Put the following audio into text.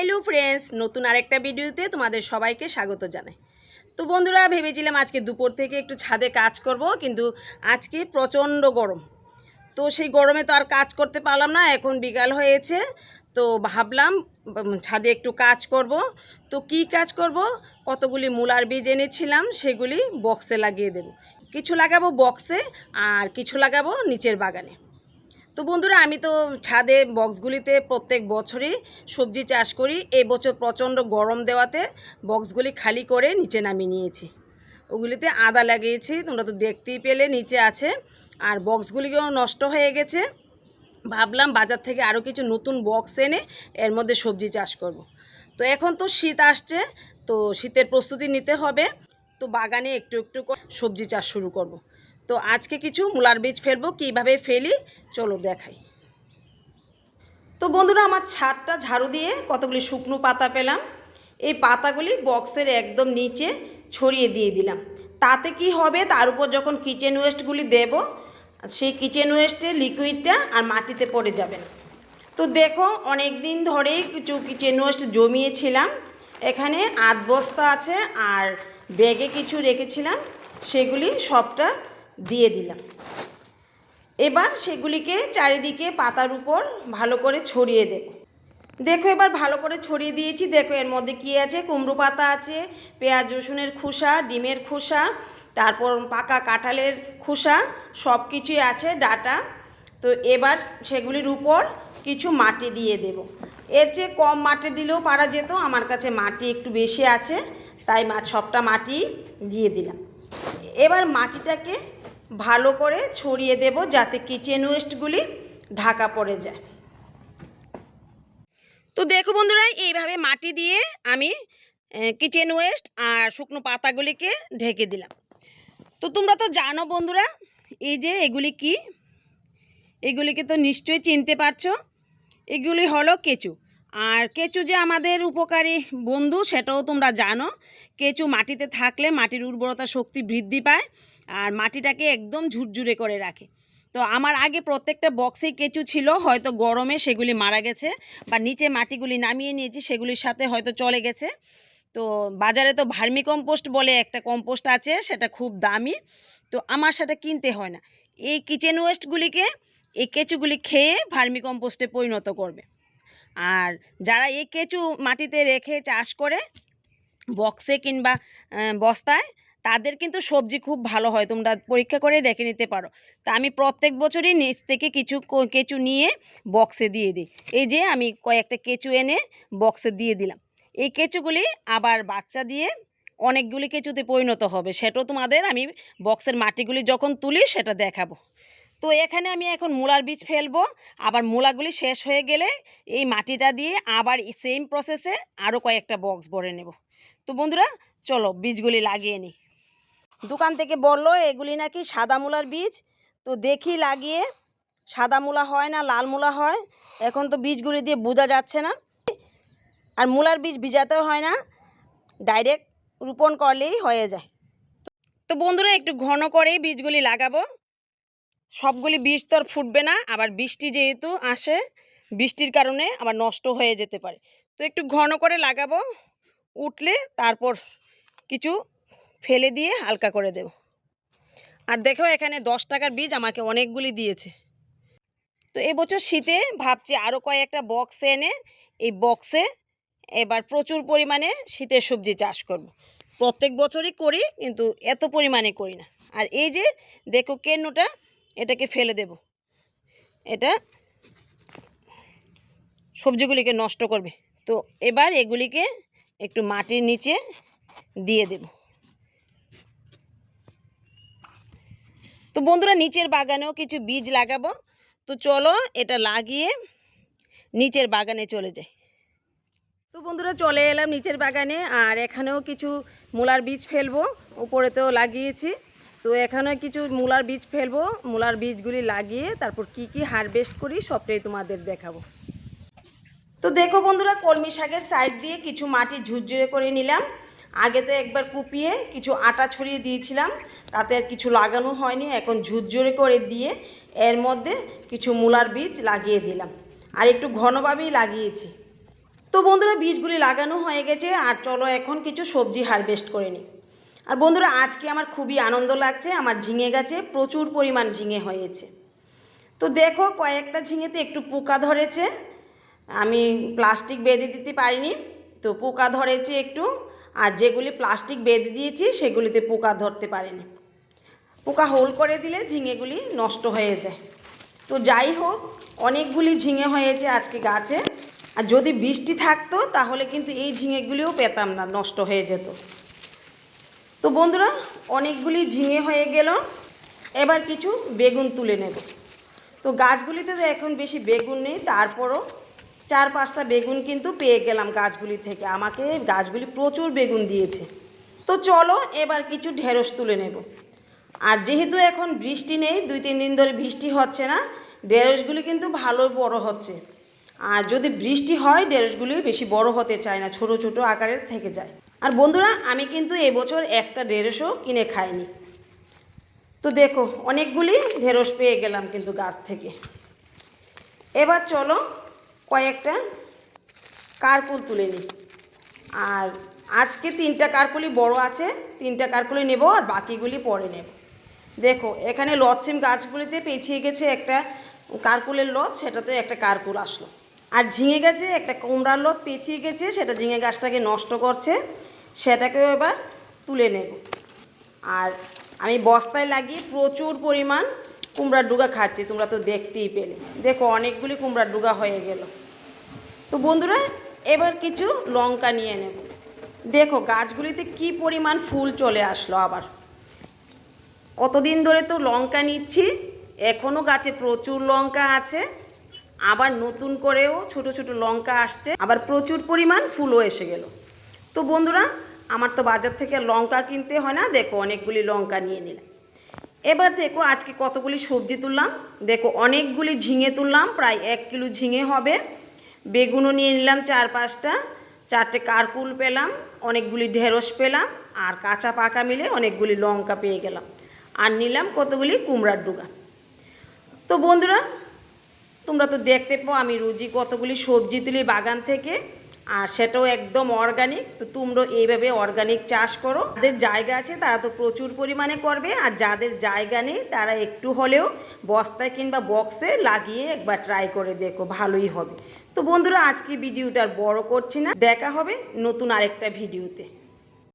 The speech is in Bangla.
হ্যালো ফ্রেন্ডস, নতুন আরেকটা ভিডিওতে তোমাদের সবাইকে স্বাগত জানাই। তো বন্ধুরা, ভেবেছিলাম আজকে দুপুর থেকে একটু ছাদে কাজ করব, কিন্তু আজকে প্রচণ্ড গরম। তো সেই গরমে তো আর কাজ করতে পারলাম না, এখন বিকাল হয়েছে। তো ভাবলাম ছাদে একটু কাজ করব। তো কি কাজ করব? কতগুলি মূলার বীজ এনেছিলাম, সেগুলি বক্সে লাগিয়ে দেব। কিছু লাগাবো বক্সে, আর কিছু লাগাবো নিচের বাগানে। তো বন্ধুরা, আমি তো ছাদে বক্সগুলিতে প্রত্যেক বছরই সবজি চাষ করি। এই বছর প্রচণ্ড গরম দেওয়াতে বক্সগুলি খালি করে নিচে নামিয়ে নিয়েছি। ওগুলিতে আদা লাগিয়েছি, তোমরা তো দেখতেই পেলে নিচে আছে। আর বক্সগুলিও নষ্ট হয়ে গেছে। ভাবলাম বাজার থেকে আরও কিছু নতুন বক্স এনে এর মধ্যে সবজি চাষ করব। তো এখন তো শীত আসছে, তো শীতের প্রস্তুতি নিতে হবে। তো বাগানে একটু একটু সবজি চাষ শুরু করব। তো আজকে কিছু মূলার বীজ ফেলব, কীভাবে ফেলি, চলো দেখাই। তো বন্ধুরা, আমার ছাদটা ঝাড়ু দিয়ে কতগুলি শুকনো পাতা পেলাম। এই পাতাগুলি বক্সের একদম নিচে ছড়িয়ে দিয়ে দিলাম। তাতে কি হবে, তার উপর যখন কিচেন ওয়েস্টগুলি দেব, সেই কিচেন ওয়েস্টের লিকুইডটা আর মাটিতে পড়ে যাবে না। তো দেখো অনেক দিন ধরেই কিছু কিচেন ওয়েস্ট জমিয়েছিলাম। এখানে আধ বস্তা আছে আর ব্যাগে কিছু রেখেছিলাম। সেগুলি সবটা দিয়ে দিলাম। এবার সেগুলিকে চারিদিকে পাতার উপর ভালো করে ছড়িয়ে দেব। দেখো এবার ভালো করে ছড়িয়ে দিয়েছি। দেখো এর মধ্যে কী আছে? কুমড়ো পাতা আছে, পেঁয়াজ, রসুনের খোসা, ডিমের খোসা, তারপর পাকা কাঁঠালের খোসা সব কিছুই আছে, ডাটা। তো এবার সেগুলির উপর কিছু মাটি দিয়ে দেব। এর চেয়ে কম মাটি দিলেও পারা যেত, আমার কাছে মাটি একটু বেশি আছে, তাই সবটা মাটি দিয়ে দিলাম। এবার মাটিটাকে ভালো করে ছড়িয়ে দেব যাতে কিচেন ওয়েস্টগুলি ঢাকা পড়ে যায়। তো দেখো বন্ধুরা, এইভাবে মাটি দিয়ে আমি কিচেন ওয়েস্ট আর শুকনো পাতাগুলিকে ঢেকে দিলাম। তো তোমরা তো জানো বন্ধুরা, এই যে এগুলি কি? এগুলিকে তো নিশ্চয়ই চিনতে পারছ। এগুলি হলো কেঁচু। আর কেঁচু যে আমাদের উপকারী বন্ধু, সেটাও তোমরা জানো। কেঁচু মাটিতে থাকলে মাটির উর্বরতা শক্তি বৃদ্ধি পায়। আর মাটিটাকে একদম ঝুরঝুরে করে রাখে। তো আমার আগে প্রত্যেকটা বক্সেই কেঁচু ছিল, হয়তো গরমে সেগুলি মারা গেছে বা নিচে মাটিগুলি নামিয়ে নিয়েছি, সেগুলির সাথে হয়তো চলে গেছে। তো বাজারে তো ভার্মি কম্পোস্ট বলে একটা কম্পোস্ট আছে, সেটা খুব দামি। তো আমার সেটা কিনতে হয় না। এই কিচেন ওয়েস্টগুলিকে, এই কেঁচুগুলি খেয়ে ভার্মি কম্পোস্টে পরিণত করবে। আর যারা এই কেঁচু মাটিতে রেখে চাষ করে বক্সে কিংবা বস্তায় তাদের কিন্তু সবজি খুব ভালো হয়। তোমরা পরীক্ষা করে দেখে নিতে পারো। তা আমি প্রত্যেক বছরই নিচ থেকে কিছু কেঁচু নিয়ে বক্সে দিয়ে দিই। এই যে আমি কয়েকটা কেঁচু এনে বক্সে দিয়ে দিলাম। এই কেঁচুগুলি আবার বাচ্চা দিয়ে অনেকগুলি কেঁচুতে পরিণত হবে। সেটাও তোমাদের আমি বক্সের মাটিগুলি যখন তুলি সেটা দেখাবো। তো এখানে আমি এখন মূলার বীজ ফেলব। আবার মূলাগুলি শেষ হয়ে গেলে এই মাটিটা দিয়ে আবার সেম প্রসেসে আরও কয়েকটা বক্স ভরে নেব। তো বন্ধুরা, চলো বীজগুলি লাগিয়ে নিই। দোকান থেকে বলল, এগুলি নাকি সাদা মূলার বীজ? তো দেখি লাগিয়ে সাদা মূলা হয় না, লাল মূলা হয়। এখন তো বীজগুলি দিয়ে বোঝা যাচ্ছে না। আর মূলার বীজ ভিজাতেও হয় না, ডাইরেক্ট রোপণ করলেই হয়ে যায়। তো বন্ধুরা, একটু ঘন করেই বীজগুলি লাগাবো। সবগুলি বীজ তো আর ফুটবে না, আবার বৃষ্টি যেহেতু আসে, বৃষ্টির কারণে আবার নষ্ট হয়ে যেতে পারে। তো একটু ঘন করে লাগাবো, উঠলে তারপর কিছু ফেলে দিয়ে হালকা করে দেব। আর দেখো এখানে দশ টাকার বীজ আমাকে অনেকগুলি দিয়েছে। তো এবছর শীতে ভাবছি আরও কয়েকটা বক্স এনে এই বক্সে এবার প্রচুর পরিমাণে শীতের সবজি চাষ করব। প্রত্যেক বছরই করি কিন্তু এত পরিমাণে করি না। আর এই যে দেখো কেন্নটা, এটাকে ফেলে দেব। এটা সবজিগুলিকে নষ্ট করবে। তো এবার এগুলিকে একটু মাটির নিচে দিয়ে দেব। বন্ধুরা নিচের বাগানেও কিছু বীজ লাগাবো। তো চলো এটা লাগিয়ে নিচের বাগানে চলে যাই। তো বন্ধুরা চলে এলাম নিচের বাগানে, আর এখানেও কিছু মূলার বীজ ফেলব, উপরেতেও লাগিয়েছি। তো এখানে কিছু মূলার বীজ ফেলব, মূলার বীজগুলি লাগিয়ে তারপর কি কি হারভেস্ট করি সবটাই তোমাদের দেখাবো। তো দেখো বন্ধুরা, কলমি শাকের সাইড দিয়ে কিছু মাটি ঝুরঝুরে করে নিলাম। আগে তো একবার কুপিয়ে কিছু আটা ছড়িয়ে দিয়েছিলাম, তাতে আর কিছু লাগানো হয়নি, এখন ঝুরঝুরে করে দিয়ে এর মধ্যে কিছু মূলার বীজ লাগিয়ে দিলাম। আর একটু ঘনভাবেই লাগিয়েছি। তো বন্ধুরা, বীজগুলি লাগানো হয়ে গেছে, আর চলো এখন কিছু সবজি হারভেস্ট করে নিই। আর বন্ধুরা, আজকে আমার খুবই আনন্দ লাগছে, আমার ঝিঙে গাছে প্রচুর পরিমাণ ঝিঙে হয়েছে। তো দেখো, কয়েকটা ঝিঙেতে একটু পোকা ধরেছে, আমি প্লাস্টিক বেঁধে দিতে পারিনি, তো পোকা ধরেছে একটু আর যেগুলি প্লাস্টিক বেঁধে দিয়েছি, সেগুলিতে পোকা ধরতে পারেনি। পোকা হোল করে দিলে ঝিঙেগুলি নষ্ট হয়ে যায়। তো যাই হোক, অনেকগুলি ঝিঙে হয়েছে আজকে গাছে। আর যদি বৃষ্টি থাকতো, তাহলে কিন্তু এই ঝিঙেগুলিও পেতাম না, নষ্ট হয়ে যেত। তো বন্ধুরা, অনেকগুলি ঝিঙে হয়ে গেল। এবার কিছু বেগুন তুলে নেব। তো গাছগুলিতে তো এখন বেশি বেগুন নেই, তারপরও চার পাঁচটা বেগুন কিন্তু পেয়ে গেলাম গাছগুলি থেকে। আমাকে গাছগুলি প্রচুর বেগুন দিয়েছে। তো চলো এবার কিছু ঢেঁড়স তুলে নেব। আর যেহেতু এখন বৃষ্টি নেই, দুই তিন দিন ধরে বৃষ্টি হচ্ছে না, ঢেঁড়সগুলি কিন্তু ভালো বড় হচ্ছে। আর যদি বৃষ্টি হয়, ঢেঁড়সগুলি বেশি বড় হতে চায় না, ছোট ছোট আকারের থেকে যায়। আর বন্ধুরা, আমি কিন্তু এবছর একটা ঢেঁড়সও কিনে খাইনি। তো দেখো, অনেকগুলি ঢেঁড়স পেয়ে গেলাম কিন্তু গাছ থেকে। এবার চলো কয়েকটা কারকুল তুলে নিই। আর আজকে তিনটা কারকুলি বড় আছে, তিনটা কারকুলি নেব আর বাকিগুলি পরে নেব। দেখো, এখানে লতসিম গাছগুলিতে পেছিয়ে গেছে একটা কারকুলের লত সেটাতে একটা কারকুল আসলো। আর ঝিঙে গেছে একটা কুমড়ার লত পেছিয়ে গেছে, সেটা ঝিঙে গাছটাকে নষ্ট করছে, সেটাকেও এবার তুলে নেব। আর আমি বস্তায় লাগিয়ে প্রচুর পরিমাণ কুমড়ার ডুগা খাচ্ছি, তোমরা তো দেখতেই পেলে। দেখো, অনেকগুলি কুমড়ার ডুগা হয়ে গেল। তো বন্ধুরা, এবার কিছু লঙ্কা নিয়ে নেব। দেখো, গাছগুলিতে কি পরিমাণ ফুল চলে আসলো আবার। কতদিন ধরে তো লঙ্কা নিচ্ছি এখনও গাছে প্রচুর লঙ্কা আছে, আবার নতুন করেও ছোট ছোট লঙ্কা আসছে, আবার প্রচুর পরিমাণ ফুলও এসে গেল। তো বন্ধুরা, আমার তো বাজার থেকে লঙ্কা কিনতে হয় না, দেখো অনেকগুলি লঙ্কা নিয়ে নিলাম। এবার দেখো, আজকে কতগুলি সবজি তুললাম, দেখো অনেকগুলি ঝিঙে তুললাম, প্রায় এক কিলো ঝিঙে হবে। বেগুনও নিয়ে নিলাম চার পাঁচটা, চারটে কারকুল পেলাম, অনেকগুলি ঢেঁড়স পেলাম আর কাঁচা পাকা মিলে অনেকগুলি লঙ্কা পেয়ে গেলাম। আর নিলাম কতগুলি কুমড়ার ডুগা। তো বন্ধুরা, তোমরা তো দেখতে পাও আমি রুজি কতগুলি সবজি তুলি বাগান থেকে আর সেটাও একদম অর্গানিক তো তোমরা এইভাবে অর্গানিক চাষ করো। যাদের জায়গা আছে তারা তো প্রচুর পরিমাণে করবে আর যাদের জায়গা নেই তারা একটু হলেও বস্তায় কিংবা বক্সে লাগিয়ে একবার ট্রাই করে দেখো, ভালোই হবে। তো বন্ধুরা আজকে ভিডিওটা বড় করছি না। দেখা হবে নতুন আরেকটা ভিডিওতে।